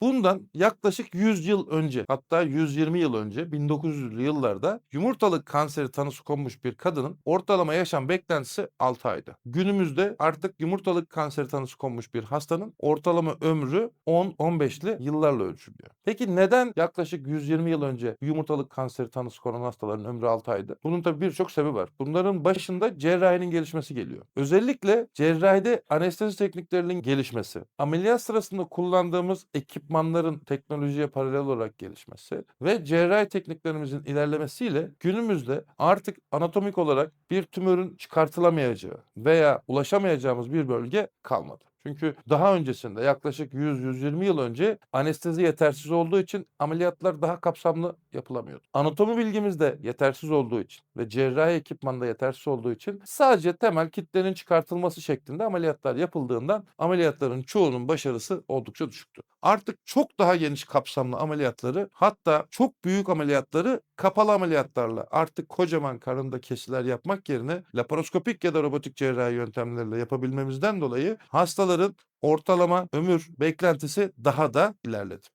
Bundan yaklaşık 100 yıl önce hatta 120 yıl önce 1900'lü yıllarda yumurtalık kanseri tanısı konmuş bir kadının ortalama yaşam beklentisi 6 aydı. Günümüzde artık yumurtalık kanseri tanısı konmuş bir hastanın ortalama ömrü 10-15'li yıllarla ölçülüyor. Peki neden yaklaşık 120 yıl önce yumurtalık kanseri tanısı konan hastaların ömrü 6 aydı? Bunun tabii birçok sebebi var. Bunların başında cerrahinin gelişmesi geliyor. Özellikle cerrahide anestezi tekniklerinin gelişmesi, ameliyat sırasında kullandığımız ekipmanların teknolojiye paralel olarak gelişmesi ve cerrahi tekniklerimizin ilerlemesiyle günümüzde artık anatomik olarak bir tümörün çıkartılamayacağı veya ulaşamayacağımız bir bölge kalmadı. Çünkü daha öncesinde yaklaşık 100-120 yıl önce anestezi yetersiz olduğu için ameliyatlar daha kapsamlı yapılamıyordu. Anatomi bilgimiz de yetersiz olduğu için ve cerrahi ekipman da yetersiz olduğu için sadece temel kitlenin çıkartılması şeklinde ameliyatlar yapıldığından ameliyatların çoğunun başarısı oldukça düşüktü. Artık çok daha geniş kapsamlı ameliyatları hatta çok büyük ameliyatları kapalı ameliyatlarla artık kocaman karında kesiler yapmak yerine laparoskopik ya da robotik cerrahi yöntemlerle yapabilmemizden dolayı hastaların ortalama ömür beklentisi daha da ilerledi.